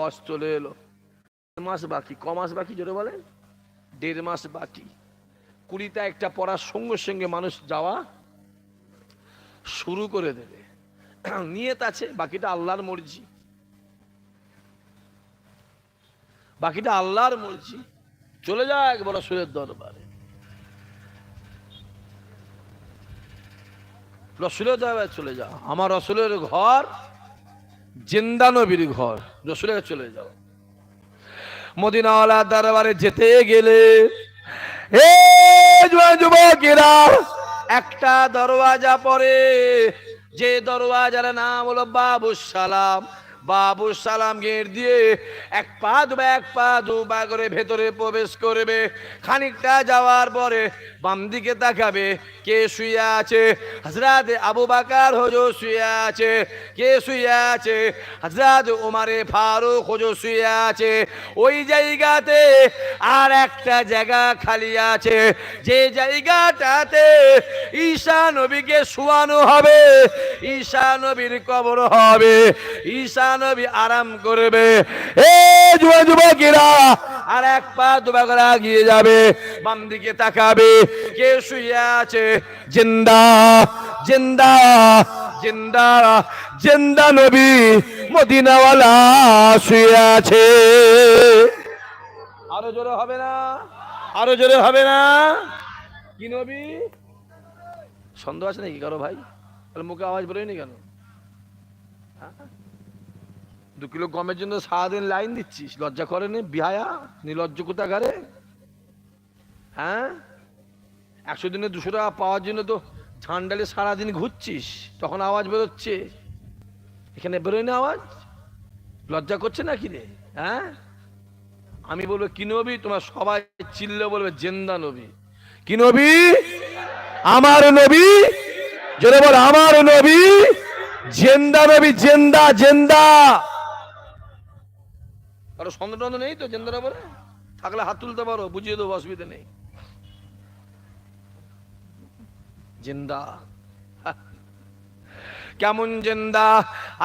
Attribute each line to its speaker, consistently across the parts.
Speaker 1: বস চলে এলো। মাস বাকি, ক মাস বাকি জোরে বলেন দেড় মাস বাকি। কুড়িটা একটা পড়ার সঙ্গে সঙ্গে মানুষ যাওয়া শুরু করে দেবে। নিয়ত আছে, বাকিটা আল্লাহর মর্জি। বাকিটা আল্লাহর মর্জি। চলে যা একবার রসুলের দরবারে। রসুলের দরবারে চলে যাও আমার রসুলের ঘর জিন্দা নবীর ঘর। রসুলের চলে যাও। মদিনাওয়ালা দরবারে যেতে গেলে হে যুবকেরা, একটা দরওয়াজা পরে, যে দরওয়াজার নাম হলো বাবু সালাম বাবু সালাম গেট দিয়ে এক পা দুবা এক পা দুবা করে ভেতরে প্রবেশ করবে। খানিকটা যাওয়ার পরে বাম দিকে তাকাবে। কে শুয়ে আছে? হজরত আবু বাকার হজো শুয়ে আছে। কে শুয়ে আছে? হজরত উমারে ফারুক হজো শুয়ে আছে। ওই জায়গাতে আর একটা জায়গা খালি আছে। যে জায়গাটাতে ঈশা নবীকে শোয়ানো হবে। ঈশা নবীর কবর হবে। ঈশা নবী আরাম করবে। যুবকেরা, আর এক পা দুবা করে এগিয়ে যাবে, বাম দিকে তাকাবে, কে শুয়ে আছে? জিন্দা জিন্দা জিন্দা জিন্দা নবী মদিনাওয়ালা শুয়ে আছে। আরও জোরে হবে না? আরও জোরে হবে না? কি নবী? সন্দেহ আছে নাকি কারও ভাই? তাহলে মুখে আওয়াজ বেরোয়নি কেন? হ্যাঁ? দু কিলো গমের জন্য সারাদিন লাইন দিচ্ছিস। লজ্জা করেনি? বিহায়া, নির্লজ্জ কোথাকারে? হ্যাঁ? একশো দিনে দুশো টাকা পাওয়ার জন্য তো ঝান্ডালে সারাদিন ঘুরছিস, তখন আওয়াজ বেরোচ্ছে। এখানে বেরোয় না আওয়াজ? লজ্জা করছে না রে? হ্যাঁ? আমি বলব, কি নবী? তোমার সবাই চিল্লে বলবে, জেন্দা নবী। কি নবী? আমার নবী? জোরে বল, আমার নবী? জেন্দা নবী, জেন্দা জেন্দা। কারও সন্দেহ নেই তো জেন্দার বলে? থাকলে হাত তুলতে পারো, বুঝিয়ে দেবো, অসুবিধা নেই। জিন্দা। কেমন জিন্দা?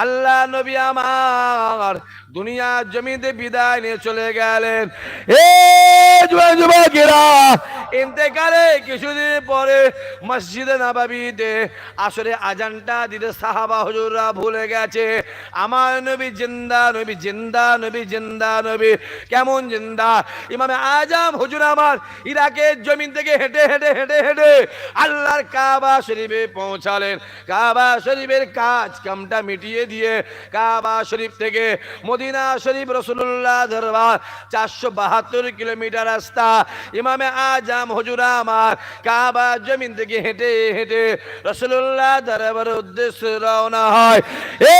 Speaker 1: আল্লাহ নবী আমার দুনিয়া জমিতে বিদায় নিয়ে চলে গেলেন। এ যুবক যুবকেরা ইন্তেকালে কিছুদিন পরে মসজিদে নবাবিতে আসলে আজানটা দিতে সাহাবা হুজুররা ভুলে গেছে। আমার নবী জিন্দা নবী জিন্দা নবী জিন্দা নবী কেমন জিন্দা। ইমামে আজম হুজুর আমার ইরাকের জমিন থেকে হেঁটে হেঁটে হেঁটে হেঁটে আল্লাহর কাবা শরীফে পৌঁছালেন। কাবা শরীফের কাজ কামটা মিটিয়ে দিয়ে কাবা শরীফ থেকে মদিনা শরীফ রসুল্লাহ দরবার, চারশো বাহাত্তর কিলোমিটার রাস্তা। ইমামে আজম হুজুরা আমার কাবা জমিন থেকে হেঁটে হেঁটে রসুল্লাহ দরবার উদ্দেশ্যে রওনা হয়। এ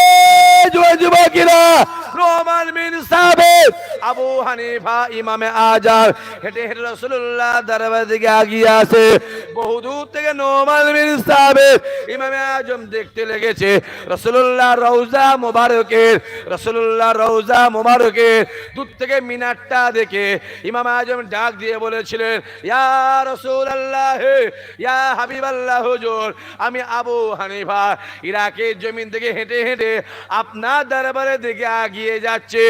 Speaker 1: যুবক যুবকেরা রোমান বিন সাবেদ আবু হানিফা, ইমামে হেঁটে হেঁটে রসুল্লাহ দরবার দিকে আগিয়ে আসে। বহু দূর থেকে নোমান বিন সাবেদ ইমামে আজম দেখতে লেগেছে। রসুল্লাহ রৌজা মোবারকের রসুল্লাহ রৌজা মোবারকের দূর থেকে মিনারটা দেখে ইমাম আজম ডাক দিয়ে বলেছিলেন আমি আবু হানিফা, ইরাকের জমিন থেকে হেঁটে হেঁটে আপনার দরবারে দিকে আগিয়ে যাচ্ছে।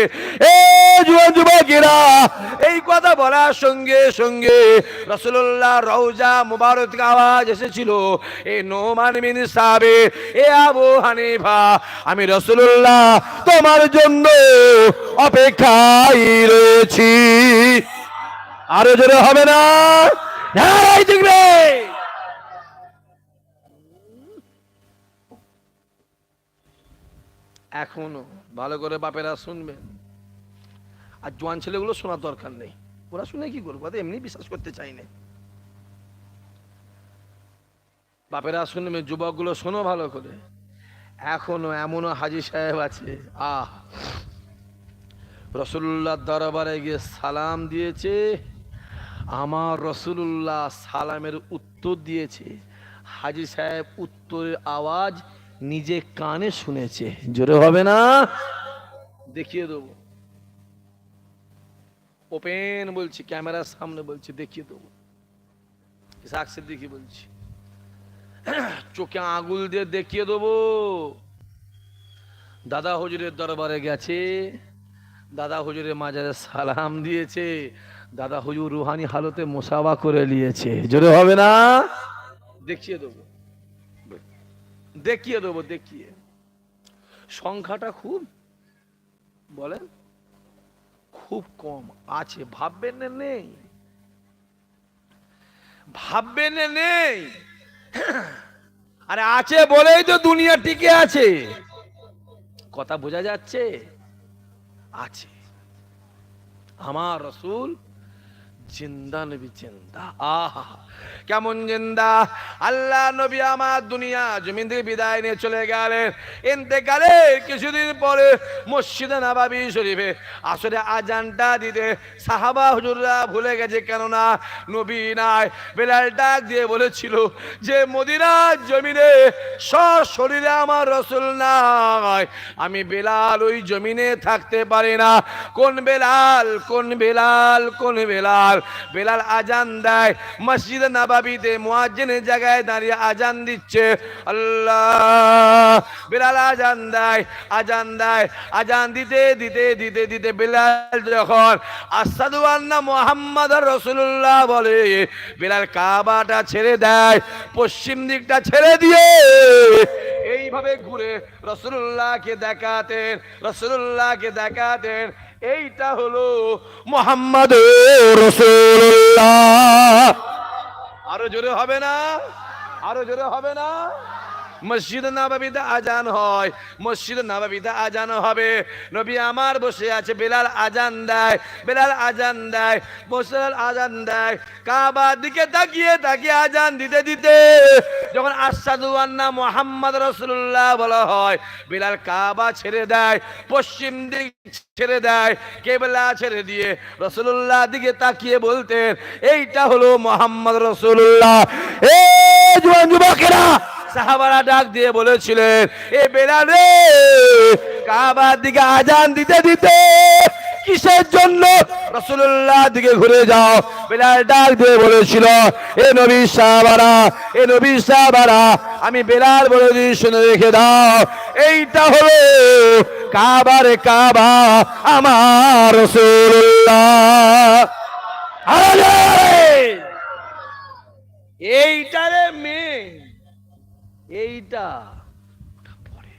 Speaker 1: এই কথা বলার সঙ্গে সঙ্গে রসুল্লাহ রৌজা মুবারক আওয়াজ এসেছিল। এ নোমান বিন সাবে এ আবু হানিফা, আমি রসুল্লাহ তোমার জন্য অপেক্ষায় রয়েছি। আরও জোরে হবে না? এখনও ভালো করে বাপেরা শুনবেন। আর জোয়ান ছেলেগুলো শোনার দরকার নেই। ওরা শুনে কি করব? এমনি বিশ্বাস করতে চাই না। বাপেরা শুনবে যুবকগুলো শোনো ভালো করে। এখনও এমনও হাজি সাহেব আছে। আহ! রসুল্লাহ দরবারে গিয়ে সালাম দিয়েছে, আমার রসুল্লাহ সালামের উত্তর দিয়েছে। হাজি সাহেব উত্তরের আওয়াজ নিজে কানে শুনেছে। জোরে হবে না? দেখিয়ে দেবো। ওপেন বলছি, ক্যামেরার সামনে বলছি, দেখিয়ে দেবো। সাক্ষী দেখি বলছি, চোখে আঙুল দিয়ে দেখিয়ে দেবো। দাদা হজুরের দরবারে গেছে। দাদা হুজুরের মাজারে সালাম দিয়েছে। দাদা হুজুর রুহানি হালতে মোসাবা করে নিয়েছে। জোরে হবে না? দেখিয়ে দেবো। দেখিয়ে দেবো, দেখিয়ে। সংখ্যাটা খুব, বলেন, খুব কম আছে। ভাববেন না নেই। ভাববেন না নেই। আরে আছে বলেই তো দুনিয়া টিকে আছে। কথা বোঝা যাচ্ছে? আছে। আমার রসুল জিন্দা নবী জিন্দা। আহা। কেমন জিন্দা? আল্লাহ নবী আমার দুনিয়া জমিন থেকে বিদায় নিয়ে চলে গেলেন। এতেকালে কিছুদিন পরে মসজিদে নাবাবি শরীফে আসলে আজানটা দিতে সাহাবা হুজুররা ভুলে গেছে কেননা নবী নাই। বেলাল ডাক দিয়ে বলেছিল যে, মদিনার জমিনে শরীরে আমার রসুল নাই। আমি বেলাল ওই জমিনে থাকতে পারি না। কোন বেলাল কোন বেলাল কোন বেলাল? বেলাল আজান দেয়। মসজিদে নাবাবিতে মুয়াজ্জিনের জায়গায় দাঁড়িয়ে আজান দিচ্ছে। আল্লাহ, বেলাল আজান দেয় আজান দেয়, আজান দিতে দিতে দিতে দিতে বেলাল যখন আসাদু আন্না মোহাম্মদ রসুল্লাহ বলে, বেলাল কাবাটা ছেড়ে দেয়, পশ্চিম দিকটা ছেড়ে দিয়ে এইভাবে ঘুরে রসুল্লাহকে দেখাতেন রসুল্লাহকে দেখাতেন। এইটা হলো মোহাম্মদ রসুল্লাহ আরও জোরে হবে না? আরও জোরে হবে না? মসজিদ নবাবিতে আজান হয়, মসজিদ নবাবিতে আজান হবে। নবী আমার বসে আছে, বেলাল আজান দেয়, বেলাল আজান দেয় মুসলাল আজান দেয়। কাবার দিকে তাকিয়ে তাকিয়ে আজান দিতে দিতে যখন আসাদু আন্না মোহাম্মদ রসুল্লাহ বলা হয়, বেলাল কাবা ছেড়ে দেয়, পশ্চিম দিক ছেড়ে দেয়, কেবলা ছেড়ে দিয়ে রসুল্লাহ দিকে তাকিয়ে বলতেন, এইটা হলো মোহাম্মদ রসুল্লাহ এ জুয়ান যুবকেরা, সাহাবারা ডাক দিয়ে বলেছিলেন, এ বেলালে কাবার দিকে আজান দিতে দিতে কিসের জন্য রসুল্লাহ দিকে ঘুরে যাও? বেলাল ডাক দিয়ে বলেছিল, এ নবী সাহাবারা, এ নবী সাহাবারা, আমি বেলাল বলে দিই শুনে রেখে দাও, এইটা হলো কাবার কাবা আমার রসুল্লাহ। রে মেয়ে এইটা পরে।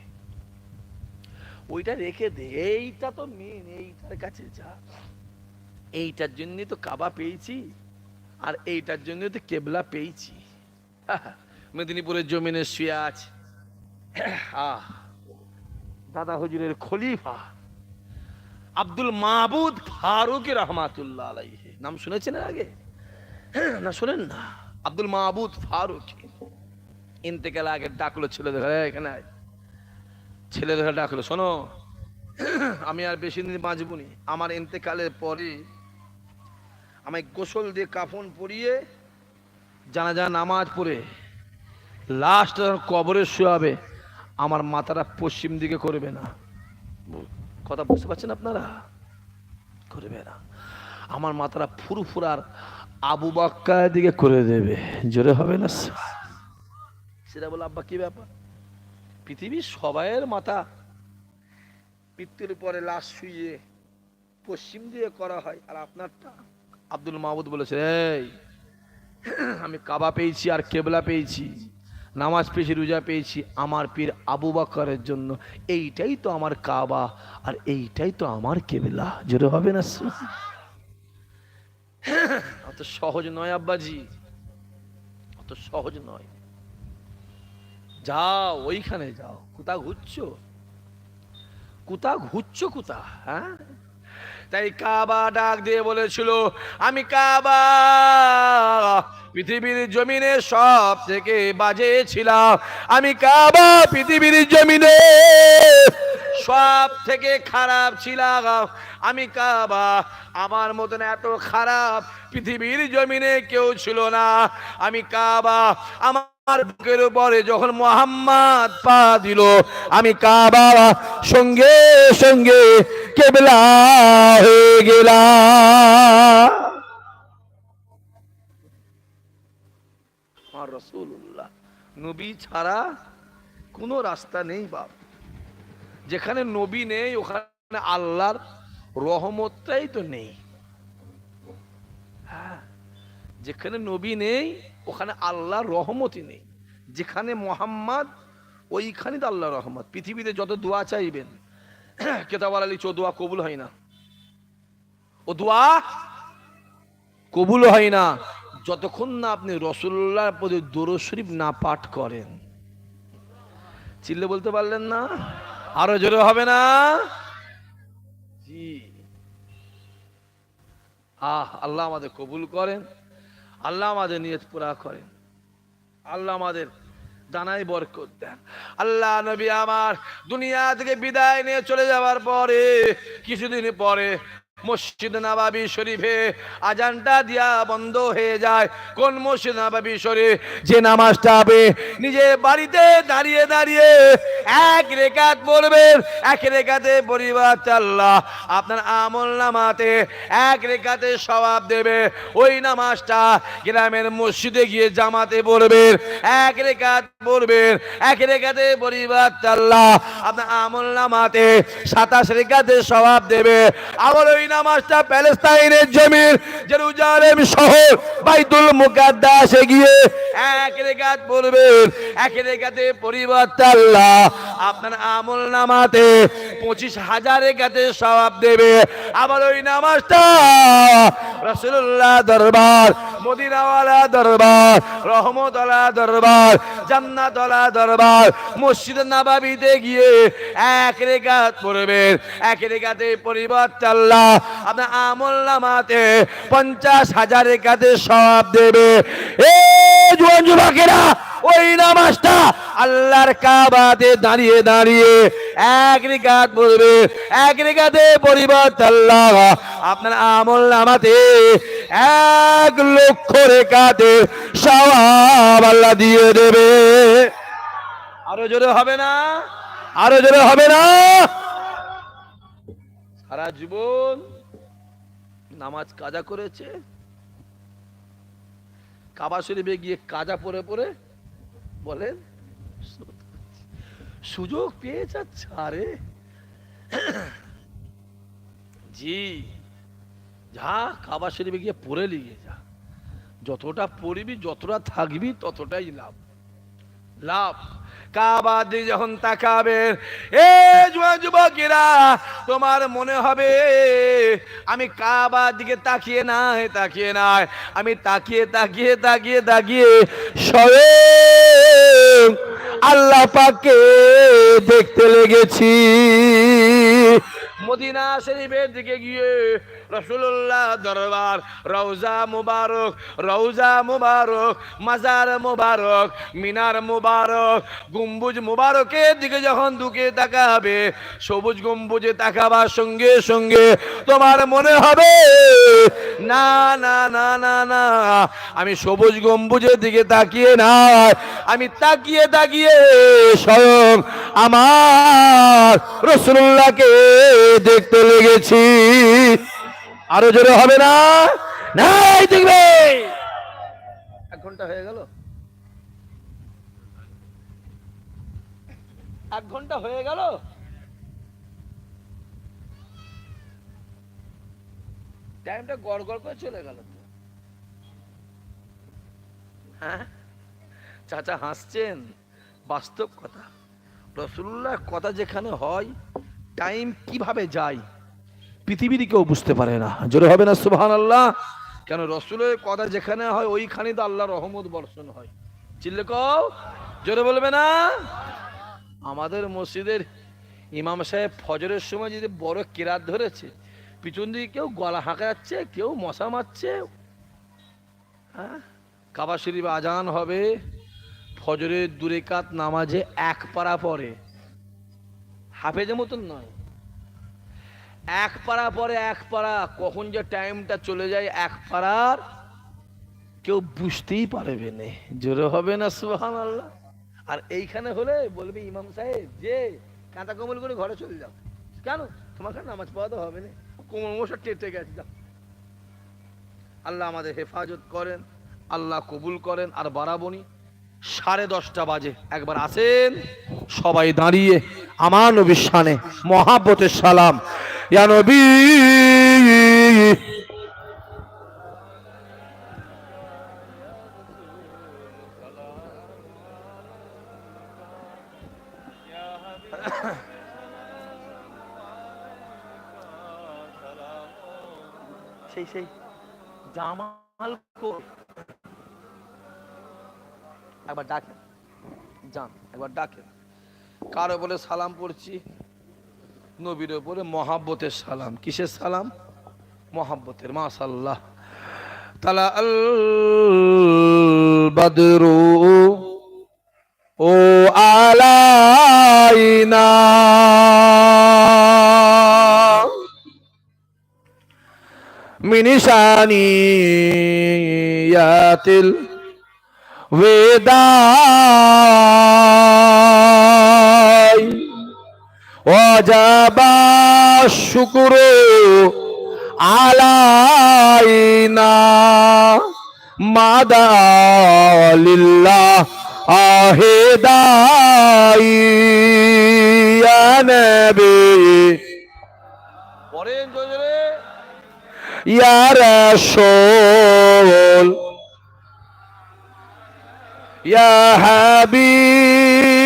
Speaker 1: ওইটা রেখে দে। এইটা তো মেন এইটার কাছে যা। এইটার জন্য তো কাবা পেয়েছি। আর এইটার জন্য তো কেবলা পেয়েছি। মেদিনীপুরের জমিনে শুয়ে আছে। আহ। দাদা হুজুরের খলিফা আব্দুল মাহবুদ ফারুক রহমাতুল্লাহ আলাইহি। নাম শুনেছেন আগে? না, শোনেন না। আব্দুল মাহবুদ ফারুক। ইন্তেকাল আগে ডাকলো ছেলেদের ঘরে এখানে ছেলে ধরে ডাকলো, শোনো, আমি আর বেশি দিন বাঁচব নি। আমার ইন্তেকালের পরে আমায় গোসল দিয়ে কাফন পরিয়ে জানাজা, নামাজ পড়ে লাস্ট কবরে শুয়াবে। আমার মাথাটা পশ্চিম দিকে করবে না। কথা বুঝতে পারছেন আপনারা? করবে না। আমার মাথাটা ফুরফুরার আবু বাক্কার দিকে করে দেবে। জোরে হবে না? সেটা বলে, আব্বা, কি ব্যাপার? পৃথিবীর সবাইয়ের মাথা মৃত্যুর পরে লাশ শুয়ে পশ্চিম দিয়ে করা হয়, আর আপনারটা আব্দুল মাহমুদ বলেছে, এই, আমি কাবা পেয়েছি আর কেবলা পেয়েছি। নামাজ পেয়েছি, রোজা পেয়েছি, আমার পীর আবু বাকরের জন্য। এইটাই তো আমার কাবা, আর এইটাই তো আমার কেবলা। জোরে হবে না? অত সহজ নয় আব্বাজি। অত সহজ নয়। যাও, ওইখানে যাও। কোথা ঘুরছো? কোথা ঘুরছো কোথা হ্যাঁ? তাই কাবা ডাক দিয়ে বলেছিল, আমি কাবা, পৃথিবীর জমিনে সব থেকে বাজে ছিলাম। আমি কাবা, পৃথিবীর জমিনে সব থেকে খারাপ ছিলাম। আমি কাবা, আমার মতন এত খারাপ পৃথিবীর জমিনে কেউ ছিল না। আমি কাবা, আমার বুকের উপরে যখন মোহাম্মদ পা দিল, আমি কাবা সঙ্গে সঙ্গে কেবলা হয়ে রসুল্লাহ নবী ছাড়া কোনো রাস্তা নেই বাপ। যেখানে নবী নেই, ওখানে আল্লাহর রহমতটাই তো নেই। হ্যাঁ যেখানে নবী নেই, ওখানে আল্লাহর রহমতই নেই। যেখানে মোহাম্মদ ওইখানে তো আল্লাহ রহমত। পৃথিবীতে যত দোয়া চাইবেন কেতাব আলী চো দোয়া কবুল হয় না। ও দোয়া কবুল হয় না। যতক্ষণ না আপনি রসুল্লাহর প্রতি দরুদ শরীফ না পাঠ করেন। চিল্লে বলতে পারলেন না? আরও জোরে হবে না? জি। আহ, আল্লাহ আমাদের কবুল করেন। আল্লাহ আমাদের নিয়ত পুরা করেন। আল্লাহ আমাদের দানাই বরকত দেন। আল্লাহ নবী আমার দুনিয়া থেকে বিদায় নিয়ে চলে যাওয়ার পরে, কিছুদিন পরে মসজিদ নাবাবি শরীফে আজানটা দিয়া বন্ধ হয়ে যায়। কোন মসজিদ নাবাবি শরীফ? যে নামাজটা হবে, নিজে বাড়িতে দাঁড়িয়ে দাঁড়িয়ে এক রেখাত পড়বেন, এক রেখাতে পরিবার আল্লাহ আপনার আমল নামাতে এক রেখাতে সবাব দেবে। ওই নামাজটা গ্রামের মসজিদে গিয়ে জামাতে পড়বেন, এক রেখাত পড়বেন, এক রেখাতে পরিবার আল্লাহ আপনার আমল নামাতে সাতাশ রেখাতে সবাব দেবে। আবার ওই নামাজটা প্যালেস্তাইনের জমির জেরুজালেম শহর বাইতুল মুকাদ্দাসে গিয়ে এক পড়বেন এক আল্লাহ আপনার আমল নামাতে পঁচিশ হাজার দেবে। আবার ওই নামাজটা রসুল্লাহ দরবার, মদিনাওয়ালা দরবার রহমতলা দরবার জান্নাতলা দরবার, মসজিদ নাবাবিতে গিয়ে এক রেখাত পড়বেন, এক রেখাতে পরিবার আল্লাহ আপনার আমল নামাতে পঞ্চাশ হাজার রেখাতে সব দেবে। ওই নামাজটা আল্লাহর কাবাতে দাঁড়িয়ে দাঁড়িয়ে এক রেখাত পড়বে এক রেখাতে পরিবার আল্লাহ আপনার আমল নামাতে এক লক্ষ রেখাতে সব আল্লাহ দিয়ে দেবে। আরও জোরে হবে না? আরও জোরে হবে না? সারা জীবন নামাজ কাজা করেছে। কাবা শরীফে গিয়ে কাজা পরে পরে বলেন সুযোগ পেয়ে যাচ্ছে আরে জি, যা কাবা শরীফে গিয়ে পড়ে লিগে যা। যতটা পড়বি, যতটা থাকবি, ততটাই লাভ। লাভ। কাবা দিকে যখন তাকাবে, এ যুবা যুবকেরা, তোমার মনে হবে, আমি কাবা দিকে তাকিয়ে নাই তাকিয়ে নাই। আমি তাকিয়ে তাকিয়ে তাকিয়ে তাকিয়ে স্বয়ং আল্লাহ পাকে দেখতে লেগেছি। মদিনা শরীফের দিকে গিয়ে রসুল্লাহ দরবার, রওজা মুবারক রওজা মুবারক, মাজার মুবারক, মিনার মুবারক, গম্বুজ মুবারকের দিকে যখন দুকে তাকাবে, সবুজ গম্বুজে তাকাবার সঙ্গে সঙ্গে তোমার মনে হবে, না না না না না, আমি সবুজ গম্বুজের দিকে তাকিয়ে না আমি তাকিয়ে তাকিয়ে স্বয়ং আমার রসুল্লাহকে দেখতে লেগেছি। আরও জোরে হবে না? নাই দেখবে। এক ঘণ্টা হয়ে গেল? এক ঘণ্টা হয়ে গেল? টাইমটা গড় গড় করে চলে গেল। হ্যাঁ? চাচা হাসছেন, বাস্তব কথা। রসুল্লাহ কথা যেখানে হয়, টাইম কীভাবে যায়? পৃথিবীর কেউ বুঝতে পারে না। জোরে হবে না সুবহান আল্লাহ কেন, রসুলের কথা যেখানে হয়, ওইখানে তো আল্লাহ রহমত বর্ষণ হয়। চিল্লে কও, জোরে বলবে না? আমাদের মসজিদের ইমাম সাহেব ফজরের সময় যদি বড় কেরাত ধরেছে, পিছন দিকে কেউ গলা হাঁকা যাচ্ছে কেউ মশা মারছে হ্যাঁ? কাবা শরীফ আজান হবে, ফজরের দুরেকাত নামাজে এক পারা পরে হাফেজের মতন নয়। এক পাড়া পরে এক পাড়া, কখন যে টাইমটা চলে যায় এক পাড়ার, কেউ বুঝতেই পারবে না। জোরে হবে না সুহান আল্লাহ আর এইখানে হলে বলবে ইমাম সাহেব, যে কাঁথা কমল করে ঘরে চলে যাও। কেন? তোমাকে নামাজ পড়া তো হবে না। কোমর মশা টেটে গেছে, যাও। আল্লাহ আমাদের হেফাজত করেন, আল্লাহ কবুল করেন, আর বাড়াবনি সাড়ে দশটা বাজে, একবার আসেন, সবাই দাঁড়িয়ে, আমার নবিসানে মহাব্বতের সালাম। ইয়া নবী
Speaker 2: সেই সেই জামাল একবার ডাকেন যান
Speaker 1: একবার ডাকেন কার বলে সালাম পড়ছি? নবীর ওপরে মহাব্বতের সালাম। কিসের সালাম? মহাব্বতের মাশাল্লাহ তালা আল ও আলাইনা। মিনিশানি ইয়াতিল ওয়েদাই। ওয়াজাবা শুকুরু আলাইনা মাদালিল্লাহ আহেদাইয়ানবি পরেন জোরে। ইয়া রাসূল ইয়া হাবিব।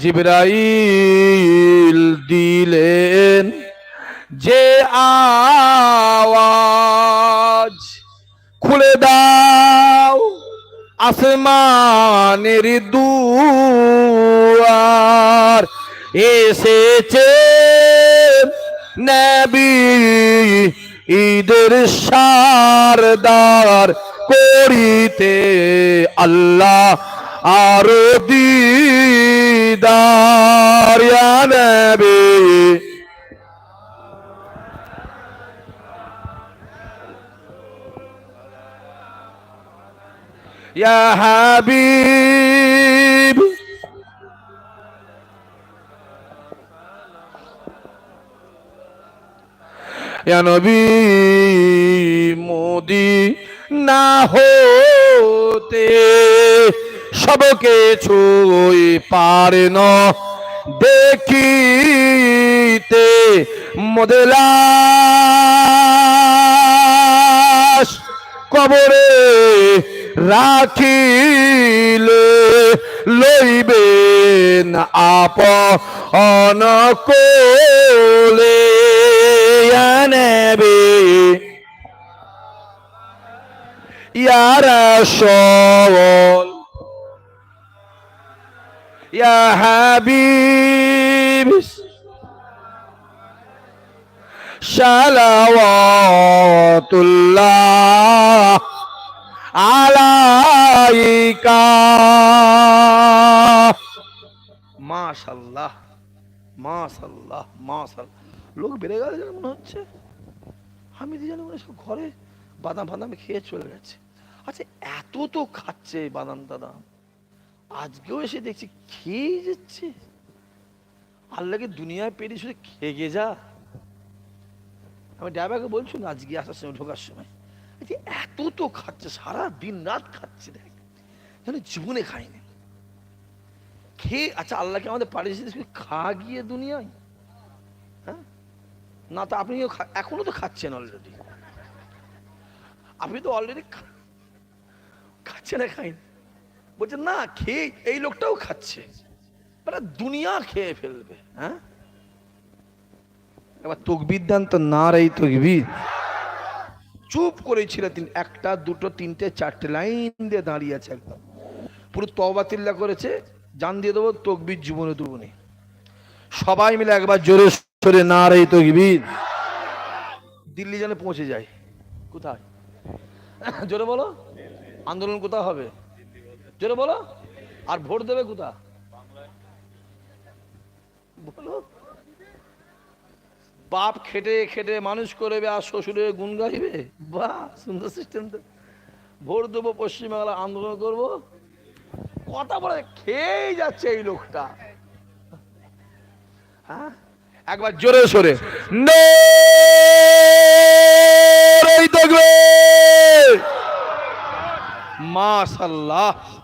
Speaker 1: জিবরাইল দিলেন যে আওয়াজ খুলে দাও, আসমানের দুয়ার এসেছে নবী ঈদের সারদার করিতে আল্লাহ আর দিদার ইয়া নবী ইয়া হাবিব। ইয়া নবী মোদি না হতে ছুই পারে ন দেখিতে মোদেলাস কবরে রাখিলে লইবেন আপ অনকোলে নেবে ইয়ারা সল ইয়া হাবিব, সালাওয়াতুল্লাহ আলাইকা। মাশাল্লাহ মাশাল্লাহ মাশাল্লাহ লোক বেড়ে গেল যেন মনে হচ্ছে, আমি তো মনে সব ঘরে বাদাম ফাদাম খেয়ে চলে গেছে। আচ্ছা এত তো খাচ্ছে বাদাম টাদাম আজকেও এসে দেখছি, খেয়ে যাচ্ছে। আল্লাহকে দুনিয়ায় পেরিয়ে শুধু খেয়ে যা। আমি ড্রাইভারকে বলছি, না, আজকে আসার সময়, ঢোকার সময়। যে এত তো খাচ্ছে, সারা দিন রাত খাচ্ছে দেখ। যেন জীবনে খায়নি খেয়ে আচ্ছা আল্লাহকে আমাদের পাঠিয়েছে খা গিয়ে দুনিয়ায়? হ্যাঁ? না, তো আপনিও এখনও তো খাচ্ছেন অলরেডি আপনি তো অলরেডি খাচ্ছেন না খাইন। বলছেন না, খেয়ে এই লোকটাও খাচ্ছে। মানে দুনিয়া খেয়ে ফেলবে। হ্যাঁ? এবার তকবির তো না রে তকবির। চুপ করেছিল তিনি, একটা, দুটো, তিনটে, চারটে লাইন দিয়ে দাঁড়িয়ে আছে একদম। পুরো তবা তিল্লা করেছে, জান দিয়ে দেবো, তকবির জীবনে দুবনে সবাই মিলে একবার জোরে সরে না রে তকবির। দিল্লি যেন পৌঁছে যায়। কোথায়? জোরে বলো। আন্দোলন কোথায় হবে? জোরে বলো। আর ভোট দেবে কোথা বলো। বাপ খেটে খেটে মানুষ করবে আর শ্বশুরের গুণ গাইবে? বাহ, সুন্দর সিস্টেম তো। ভোট দেবো, পশ্চিমবাংলা আন্দোলন করব। কথা বলে খেয়েই যাচ্ছে এই লোকটা। হ্যাঁ? একবার জোরে সরে। মাশাল্লাহ।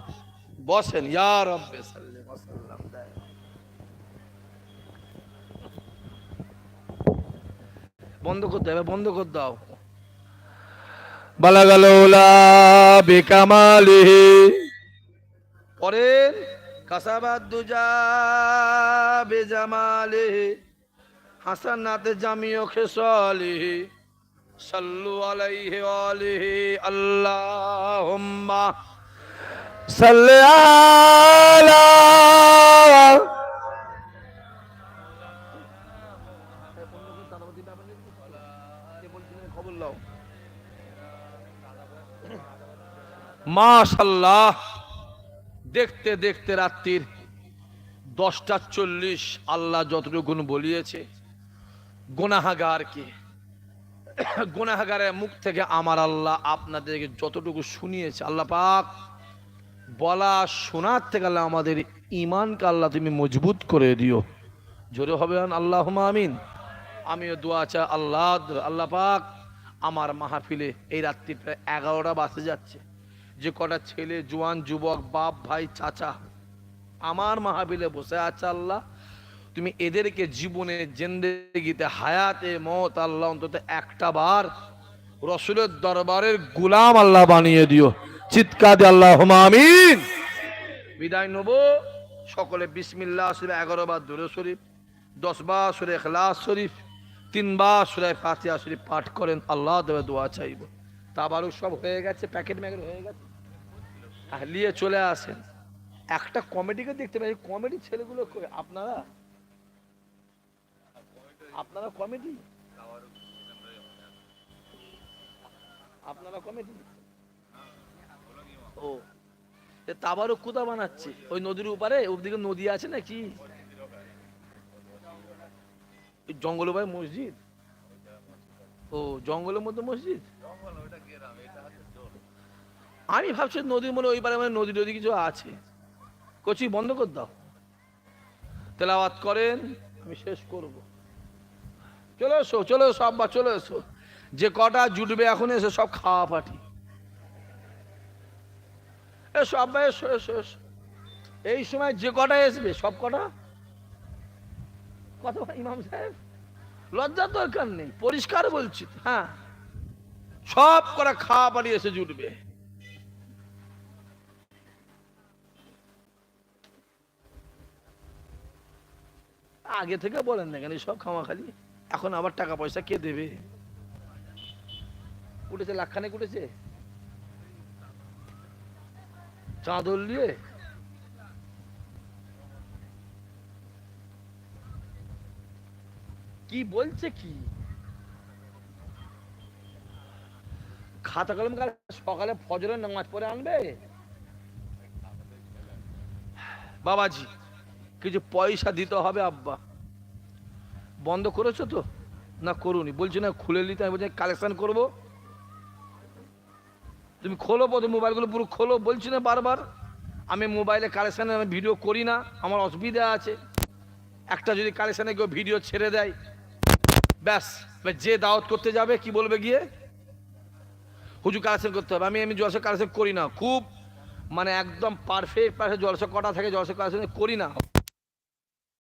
Speaker 1: বসেন ইয়া রব্বে সাল্লাম। বন্ধ করতে হবে বন্ধ করে দাও। বালাগালোলা বেকামালিহি পরের কাসাবাদ দুজা বেজামালিহি হাসানাতে জামিও খেসালিহি সাল্লু আলাইহি আলিহি আল্লাহুম্মা। মাশাল্লাহ। দেখতে দেখতে রাত্রির দশটা চল্লিশ, আল্লাহ যতটুকুন বলিয়েছে গোনাহাগারকে গোনাহাগারের মুখ থেকে আমার আল্লাহ আপনাদেরকে যতটুকু শুনিয়েছে, আল্লাহ পাক বলা শোনার থেকে আল্লাহ আমাদের ইমানকে আল্লাহ তুমি মজবুত করে দিও। জোরে হবে আল্লাহ আমিন। আমিও দোয়া চাই আল্লাহ আল্লাহ পাক আমার মাহফিলে এই রাত্রি প্রায় এগারোটা বাসে যাচ্ছে। যে কটা ছেলে, জোয়ান, যুবক, বাপ, ভাই, চাচা আমার মাহফিলে বসে আছে আল্লাহ। তুমি এদেরকে জীবনে, জেন্দেগিতে, হায়াতে, মত আল্লাহ অন্তত একটা বার রসুলের দরবারের গুলাম আল্লাহ বানিয়ে দিও। চিৎকার দিয়ে আল্লাহ আমিন। বিদায় নেব। সকলে বিসমিল্লা শরীফ এগারো বার দূরে শরীফ, দশ বার সুরে এখলাস শরীফ তিনবার সুরে ফাতিহা শরীফ পাঠ করেন, আল্লাহ দেবে দোয়া চাইব। তাবারও সব হয়ে গেছে, প্যাকেট ম্যাকেট হয়ে গেছে। নিয়ে চলে আসেন। একটা কমেডিকে দেখতে পাই, কমেডি ছেলেগুলো? আপনারা? আপনারা কমেডি? আপনারা কমেডি? ও তাবারও কোথা বানাচ্ছে। ওই নদীর উপরে ওদিকে নদী আছে নাকি? জঙ্গল ভাই মসজিদ? ও, জঙ্গলের মধ্যে মসজিদ? আমি ভাবছি নদীর মনে ওই পারে মানে নদী নদী কিছু আছে। কচি, বন্ধ কর দাও। তেলাওয়াত করেন, আমি শেষ করব। চলে এসো চলে এসো, আব্বা, চলে এসো। যে কটা জুটবে এখন এসে সব খাওয়া পাটি এসো আব্বা, এসো এসো এসো। এই সময় যে কটা আসবে সব কটা? কথা ইমাম সাহেব। লজ্জার দরকার নেই, পরিষ্কার বলছি হ্যাঁ। সব কটা খাওয়া পানি এসে জুটবে। আগে থেকে বলেন না কেন সব খাওয়া খালি। এখন আবার টাকা পয়সা কে দেবে? উঠেছে, লাখখানেক উঠেছে? চাঁদল নিয়ে। কি বলছে কি? খাতা কলম কাল সকালে ফজরের নামাজ পড়ে আনবে? বাবাজি, কিছু পয়সা দিতে হবে আব্বা। বন্ধ করেছ তো? না করুনি। বলছি না, খুলে নিতে আমি বলছি কালেকশন করব? তুমি খোলো প্রথম মোবাইলগুলো, পুরো খোলো, বলছি না বারবার। আমি মোবাইলে কালেকশানে আমি ভিডিও করি না, আমার অসুবিধা আছে। একটা যদি কালেকশানে কেউ ভিডিও ছেড়ে দেয়, ব্যাস যে দাওয়াত করতে যাবে, কি বলবে গিয়ে? হুজু কালেকশন করতে হবে। আমি আমি জলসা কালেকশন করি না, খুব মানে একদম পারফেক্ট পারফেক্ট জলসা কটা থাকে জলসা কালেকশন করি না।